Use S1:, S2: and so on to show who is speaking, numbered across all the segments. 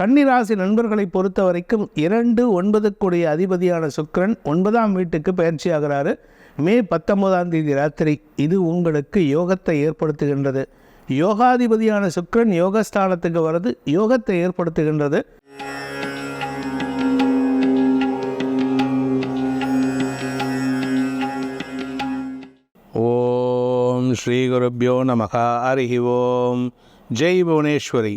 S1: கன்னிராசி நண்பர்களை பொறுத்த வரைக்கும் இரண்டு ஒன்பதுக்குடைய அதிபதியான சுக்கிரன் ஒன்பதாம் வீட்டுக்கு பயிற்சி ஆகிறாரு மே பத்தொன்பதாம் தேதி ராத்திரி இது உங்களுக்கு யோகத்தை ஏற்படுத்துகின்றது. யோகாதிபதியான சுக்கரன் யோகஸ்தானத்துக்கு வருது யோகத்தை ஏற்படுத்துகின்றது. ஓம் ஸ்ரீ குருப்பியோ நமகா. ஹரிஹி ஓம். ஜெய் புவனேஸ்வரி.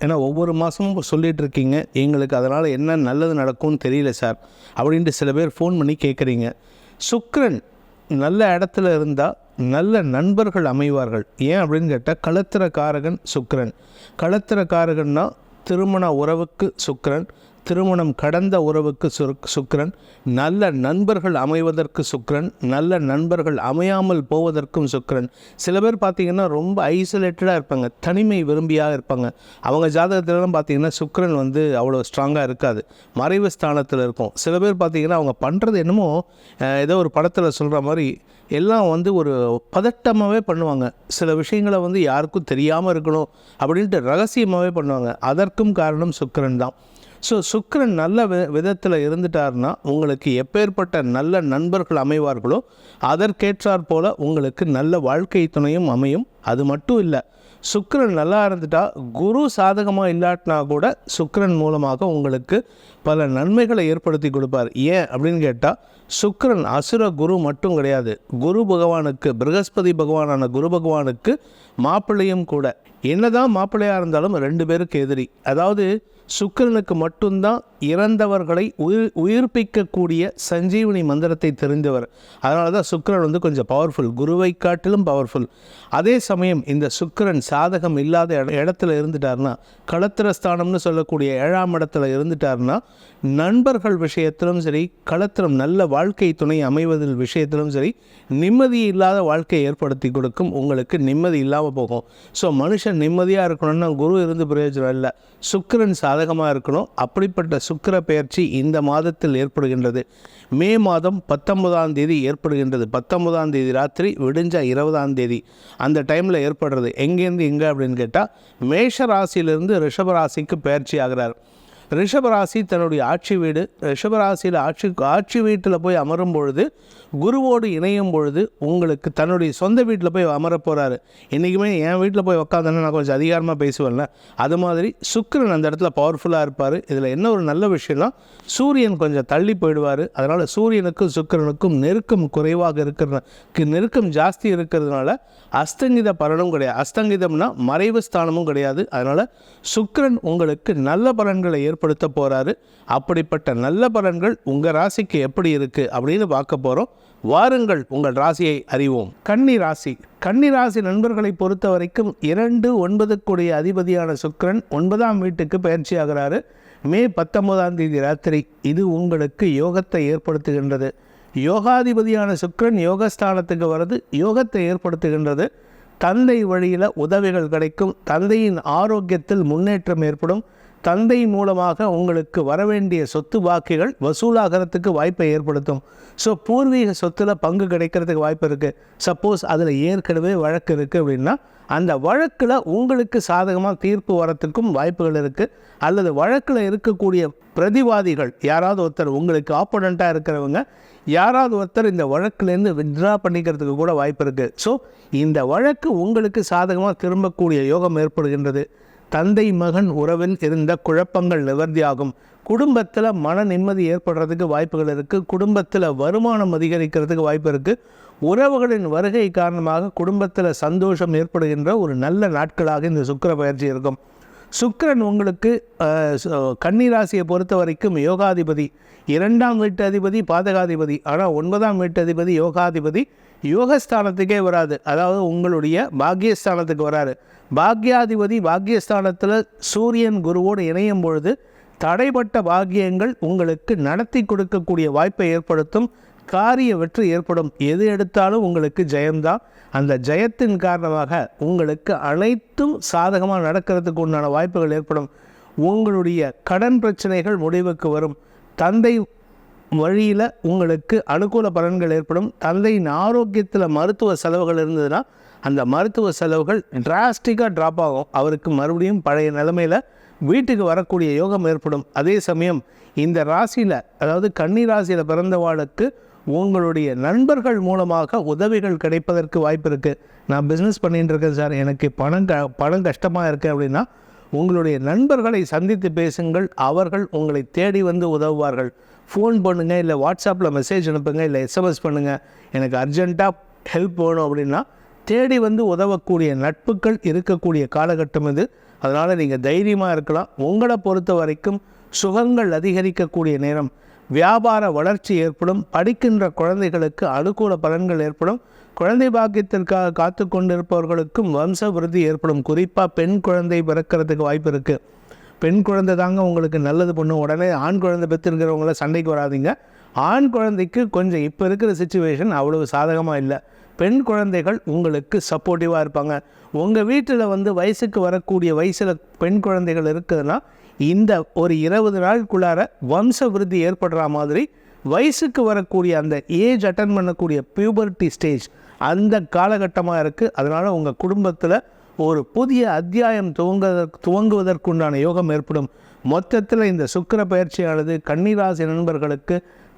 S1: ஏன்னா ஒவ்வொரு மாதமும் சொல்லிகிட்டு இருக்கீங்க எங்களுக்கு அதனால் என்ன நல்லது நடக்கும்னு தெரியல சார் அப்படின்ட்டு சில பேர் ஃபோன் பண்ணி கேட்குறீங்க. சுக்ரன் நல்ல இடத்துல இருந்தால் நல்ல நண்பர்கள் அமைவார்கள். ஏன் அப்படின்னு கேட்டால் களத்திர காரகன் சுக்கிரன். களத்திர காரகன்னா திருமண உறவுக்கு சுக்ரன் திருமணம் கடந்த உறவுக்கு சுக்ரன் நல்ல நண்பர்கள் அமைவதற்கு சுக்ரன் நல்ல நண்பர்கள் அமையாமல் போவதற்கும் சுக்ரன் சில பேர் பார்த்திங்கன்னா ரொம்ப ஐசோலேட்டடாக இருப்பாங்க தனிமை விரும்பியாக இருப்பாங்க. அவங்க ஜாதகத்திலலாம் பார்த்தீங்கன்னா சுக்ரன் வந்து அவ்வளோ ஸ்ட்ராங்காக இருக்காது மறைவு ஸ்தானத்தில் இருக்கும். சில பேர் பார்த்திங்கன்னா அவங்க பண்ணுறது என்னமோ ஏதோ ஒரு படத்தில் சொல்கிற மாதிரி எல்லாம் வந்து ஒரு பதட்டமாகவே பண்ணுவாங்க. சில விஷயங்களை வந்து யாருக்கும் தெரியாமல் இருக்கணும் அப்படின்ட்டு ரகசியமாகவே பண்ணுவாங்க. அதற்கும் காரணம் சுக்ரன் தான். ஸோ சுக்கிரன் நல்ல வி விதத்தில் இருந்துட்டார்னா உங்களுக்கு எப்பேற்பட்ட நல்ல நண்பர்கள் அமைவார்களோ அதற்கேற்றாற் போல் உங்களுக்கு நல்ல வாழ்க்கை துணையும் அமையும். அது மட்டும் இல்லை சுக்கரன் நல்லா இருந்துட்டா குரு சாதகமாக இல்லாட்டினா கூட சுக்கிரன் மூலமாக உங்களுக்கு பல நன்மைகளை ஏற்படுத்தி கொடுப்பார். ஏன் அப்படின்னு கேட்டால் சுக்கரன் அசுர குரு மட்டும் கிடையாது. குரு பகவானுக்கு பிரகஸ்பதி பகவானான குரு பகவானுக்கு மாப்பிள்ளையும் கூட. என்னதான் மாப்பிள்ளையாக இருந்தாலும் ரெண்டு பேருக்கு எதிரி. அதாவது சுக்கிரனுக்கு மட்டும்தான் இறந்தவர்களை உயிர் உயிர்ப்பிக்கக்கூடிய சஞ்சீவனி மந்திரத்தை தெரிந்தவர். அதனால தான் சுக்கிரன் வந்து கொஞ்சம் பவர்ஃபுல் குருவை காட்டிலும் பவர்ஃபுல் அதே சமயம் இந்த சுக்கிரன் சாதகம் இல்லாத இட- இடத்துல இருந்துட்டார்னா களத்திரஸ்தானம்னு சொல்லக்கூடிய ஏழாம் இடத்துல இருந்துட்டார்னா நண்பர்கள் விஷயத்திலும் சரி களத்திரம் நல்ல வாழ்க்கை துணை அமைவதில் விஷயத்திலும் சரி நிம்மதி இல்லாத வாழ்க்கையை ஏற்படுத்தி கொடுக்கும் உங்களுக்கு நிம்மதி இல்லாமல் போகும். ஸோ மனுஷன் நிம்மதியாக இருக்கணும்னா குரு இருந்து பிரயோஜனம் இல்லை. சுக்கிரன் சாதகமாக இருக்கணும். அப்படிப்பட்ட சுக்கர பெயர்ச்சி இந்த மாதத்தில் ஏற்படுகின்றது. மே மாதம் பத்தொன்பதாம் தேதி ஏற்படுகின்றது. பத்தொன்பதாம் தேதி ராத்திரி விடிஞ்சா இருபதாம் தேதி. அந்த டைமில் ஏற்படுறது. எங்கேருந்து எங்கே அப்படின்னு கேட்டால் மேஷ ராசியிலிருந்து ரிஷப ராசிக்கு பயிற்சி ஆகிறார். ரிஷபராசி தன்னுடைய ஆட்சி வீடு. ரிஷபராசியில் ஆட்சி ஆட்சி வீட்டில் போய் அமரும் பொழுது குருவோடு இணையும் பொழுது உங்களுக்கு தன்னுடைய சொந்த வீட்டில் போய் அமர போகிறாரு இன்றைக்குமே என் வீட்டில் போய் உக்காந்தேன்னா நான் கொஞ்சம் அதிகாரமாக பேசுவேன்ல. அது மாதிரி சுக்கரன் அந்த இடத்துல பவர்ஃபுல்லாக இருப்பார். இதில் என்ன ஒரு நல்ல விஷயம்னா சூரியன் கொஞ்சம் தள்ளி போயிடுவார். அதனால் சூரியனுக்கும் சுக்கரனுக்கும் நெருக்கம் குறைவாக இருக்கிற நெருக்கம் ஜாஸ்தி இருக்கிறதுனால அஸ்தங்கித பலனும் கிடையாது. அஸ்தங்கிதம்னா மறைவு ஸ்தானமும் கிடையாது. அதனால் சுக்கரன் உங்களுக்கு நல்ல பலன்களை ஏற்படுத்த போகிறாரு அப்படிப்பட்ட நல்ல பலன்கள் உங்கள் ராசிக்கு எப்படி இருக்குது அப்படின்னு பார்க்க போகிறோம் வாருங்கள் உங்கள் ராசியை அறிவோம். கன்னி ராசி. கன்னி ராசி நண்பர்களை பொறுத்த வரைக்கும் இரண்டு ஒன்பதுக்குடைய அதிபதியான சுக்கிரன் ஒன்பதாம் வீட்டுக்கு பயிற்சி ஆகிறாரு. மே பத்தொன்பதாம் தேதி ராத்திரி இது உங்களுக்கு யோகத்தை ஏற்படுத்துகின்றது. யோகாதிபதியான சுக்கிரன் யோகஸ்தானத்துக்கு வர்றது யோகத்தை ஏற்படுத்துகின்றது. தந்தை வழியில் உதவிகள் கிடைக்கும். தந்தையின் ஆரோக்கியத்தில் முன்னேற்றம் ஏற்படும். தந்தை மூலமாக உங்களுக்கு வரவேண்டிய சொத்து வாக்குகள் வசூலாகிறதுக்கு வாய்ப்பை ஏற்படுத்தும். ஸோ பூர்வீக சொத்தில் பங்கு கிடைக்கிறதுக்கு வாய்ப்பு இருக்குது சப்போஸ் அதில் ஏற்கனவே வழக்கு இருக்குது அப்படின்னா அந்த வழக்கில் உங்களுக்கு சாதகமாக தீர்ப்பு வரத்துக்கும் வாய்ப்புகள் இருக்குது அல்லது வழக்கில் இருக்கக்கூடிய பிரதிவாதிகள் யாராவது ஒருத்தர் உங்களுக்கு ஆப்போனண்ட்டாக இருக்கிறவங்க யாராவது ஒருத்தர் இந்த வழக்குலேருந்து வித்ரா பண்ணிக்கிறதுக்கு கூட வாய்ப்பு இருக்குது ஸோ இந்த வழக்கு உங்களுக்கு சாதகமாக திரும்பக்கூடிய யோகம் ஏற்படுகின்றது. தந்தை மகன் உறவில் இருந்த குழப்பங்கள் நிவர்த்தியாகும். குடும்பத்தில் மன நிம்மதி ஏற்படுறதுக்கு வாய்ப்புகள் இருக்குது குடும்பத்தில் வருமானம் அதிகரிக்கிறதுக்கு வாய்ப்பு இருக்குது உறவுகளின் வருகை காரணமாக குடும்பத்தில் சந்தோஷம் ஏற்படுகின்ற ஒரு நல்ல நாட்களாக இந்த சுக்கர பயிற்சி இருக்கும். சுக்கரன் உங்களுக்கு சு- கன்னிராசியை பொறுத்த வரைக்கும் யோகாதிபதி. இரண்டாம் வீட்டு அதிபதி பாதகாதிபதி. ஆனால் ஒன்பதாம் வீட்டு அதிபதி யோகாதிபதி. யோகஸ்தானத்துக்கே வராது. அதாவது உங்களுடைய பாக்கியஸ்தானத்துக்கு வராரு. பாக்யாதிபதி பாக்கியஸ்தானத்தில் சூரியன் குருவோடு இணையும் பொழுது தடைப்பட்ட பாக்கியங்கள் உங்களுக்கு நடத்தி கொடுக்கக்கூடிய வாய்ப்பை ஏற்படுத்தும் காரிய வெற்றி ஏற்படும். எது எடுத்தாலும் உங்களுக்கு ஜெயம்தான். அந்த ஜெயத்தின் காரணமாக உங்களுக்கு அனைத்தும் சாதகமாக நடக்கிறதுக்கு உண்டான வாய்ப்புகள் ஏற்படும். உங்களுடைய கடன் பிரச்சனைகள் முடிவுக்கு வரும். தந்தை வழியில் உங்களுக்கு அனுகூல பலன்கள் ஏற்படும். தந்தையின் ஆரோக்கியத்தில் மருத்துவ செலவுகள் இருந்ததுன்னா அந்த மருத்துவ செலவுகள் டிராஸ்டிக்காக ட்ராப் ஆகும். அவருக்கு மறுபடியும் பழைய நிலைமையில் வீட்டுக்கு வரக்கூடிய யோகம் ஏற்படும். அதே சமயம் இந்த ராசியில் அதாவது கன்னி ராசியில் பிறந்தவாளுக்கு உங்களுடைய நண்பர்கள் மூலமாக உதவிகள் கிடைப்பதற்கு வாய்ப்பு இருக்குது நான் பிஸ்னஸ் பண்ணிகிட்டு இருக்கேன் சார். எனக்கு பணம் க பணம் கஷ்டமாக இருக்குது அப்படின்னா உங்களுடைய நண்பர்களை சந்தித்து பேசுங்கள். அவர்கள் உங்களை தேடி வந்து உதவுவார்கள். ஃபோன் பண்ணுங்கள் இல்லை வாட்ஸ்அப்பில் மெசேஜ் அனுப்புங்க இல்லை எஸ்எம்எஸ் பண்ணுங்கள் எனக்கு அர்ஜெண்ட்டாக ஹெல்ப் வேணும் அப்படின்னா தேடி வந்து உதவக்கூடிய நட்புகள் இருக்கக்கூடிய காலகட்டம் இது. அதனால் நீங்கள் தைரியமாக இருக்கலாம். உங்களை பொறுத்த வரைக்கும் சுகங்கள் அதிகரிக்கக்கூடிய நேரம். வியாபார வளர்ச்சி ஏற்படும். படிக்கின்ற குழந்தைகளுக்கு அனுகூல பலன்கள் ஏற்படும். குழந்தை பாக்கியத்திற்காக காத்து கொண்டிருப்பவர்களுக்கும் வம்ச விருதி ஏற்படும். குறிப்பாக பெண் குழந்தை பிறக்கிறதுக்கு வாய்ப்பு இருக்குது பெண் குழந்தை தாங்க உங்களுக்கு நல்லது பண்ணும் உடனே ஆண் குழந்தை பெற்றுங்கிறவங்கள சண்டைக்கு வராதீங்க. ஆண் குழந்தைக்கு கொஞ்சம் இப்போ இருக்கிற சுச்சுவேஷன் அவ்வளவு சாதகமாக இல்லை. பெண் குழந்தைகள் உங்களுக்கு சப்போர்ட்டிவாக இருப்பாங்க. உங்கள் வீட்டில் வந்து வயசுக்கு வரக்கூடிய வயசில் பெண் குழந்தைகள் இருக்குதுன்னா இந்த ஒரு இருபது நாளுக்குள்ளார வம்ச விருத்தி ஏற்படுற மாதிரி வயசுக்கு வரக்கூடிய அந்த ஏஜ் அட்டன் பண்ணக்கூடிய பியூபர்ட்டி ஸ்டேஜ் அந்த காலகட்டமாக இருக்குது அதனால் உங்கள் குடும்பத்தில் ஒரு புதிய அத்தியாயம் துவங்குவதற்கு துவங்குவதற்குண்டான யோகம் ஏற்படும். மொத்தத்தில் இந்த சுக்கிர பயிற்சியானது கன்னிராசி நண்பர்களுக்கு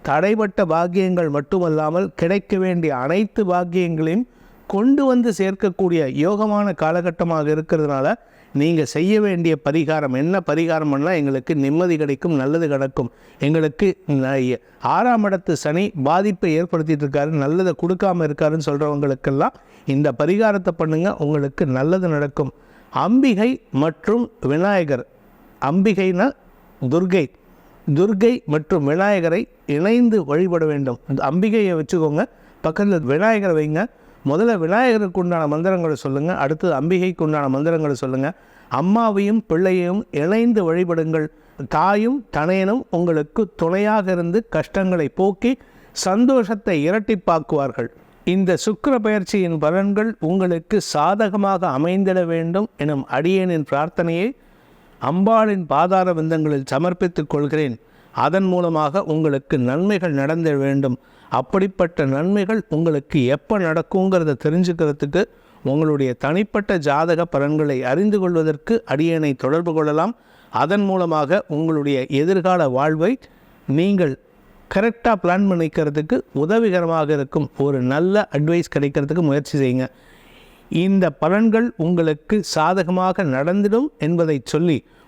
S1: தடைப்பட்ட பாக்கியங்கள் மட்டுமல்லாமல் கிடைக்க வேண்டிய அனைத்து பாக்கியங்களையும் கொண்டு வந்து சேர்க்கக்கூடிய யோகமான காலகட்டமாக இருக்கிறதுனால நீங்கள் செய்ய வேண்டிய பரிகாரம் என்ன பரிகாரம் பண்ணால் எங்களுக்கு நிம்மதி கிடைக்கும் நல்லது கிடைக்கும் எங்களுக்கு ஆறாம் இடத்து சனி பாதிப்பை ஏற்படுத்திட்டு இருக்காரு நல்லதை கொடுக்காம இருக்காருன்னு சொல்கிறவங்களுக்கெல்லாம் இந்த பரிகாரத்தை பண்ணுங்கள் உங்களுக்கு நல்லது நடக்கும். அம்பிகை மற்றும் விநாயகர். அம்பிகைனா துர்கை. துர்கை மற்றும் விநாயகரை இணைந்து வழிபட வேண்டும். அந்த அம்பிகையை வச்சுக்கோங்க பக்கத்தில் விநாயகரை வைங்க முதல்ல விநாயகருக்கு உண்டான மந்திரங்களை சொல்லுங்கள் அடுத்தது அம்பிகைக்கு உண்டான மந்திரங்களை சொல்லுங்கள் அம்மாவையும் பிள்ளையையும் இணைந்து வழிபடுங்கள். தாயும் தனையனும் உங்களுக்கு துணையாக இருந்து கஷ்டங்களை போக்கி சந்தோஷத்தை இரட்டிப்பாக்குவார்கள். இந்த சுக்கர பயிற்சியின் பலன்கள் உங்களுக்கு சாதகமாக அமைந்திட வேண்டும் எனும் அடியேனின் பிரார்த்தனையை அம்பாளின் பாதார விந்தங்களில் சமர்ப்பித்துக் கொள்கிறேன். அதன் மூலமாக உங்களுக்கு நன்மைகள் நடந்த வேண்டும். அப்படிப்பட்ட நன்மைகள் உங்களுக்கு எப்போ நடக்குங்கிறத தெரிஞ்சுக்கிறதுக்கு உங்களுடைய தனிப்பட்ட ஜாதக பலன்களை அறிந்து கொள்வதற்கு அடியனை தொடர்பு கொள்ளலாம். அதன் மூலமாக உங்களுடைய எதிர்கால வாழ்வை நீங்கள் கரெக்டாக பிளான் பண்ணிக்கிறதுக்கு உதவிகரமாக இருக்கும். ஒரு நல்ல அட்வைஸ் கிடைக்கிறதுக்கு முயற்சி செய்யுங்க. இந்த பலன்கள் உங்களுக்கு சாதகமாக நடந்திடும் என்பதை சொல்லி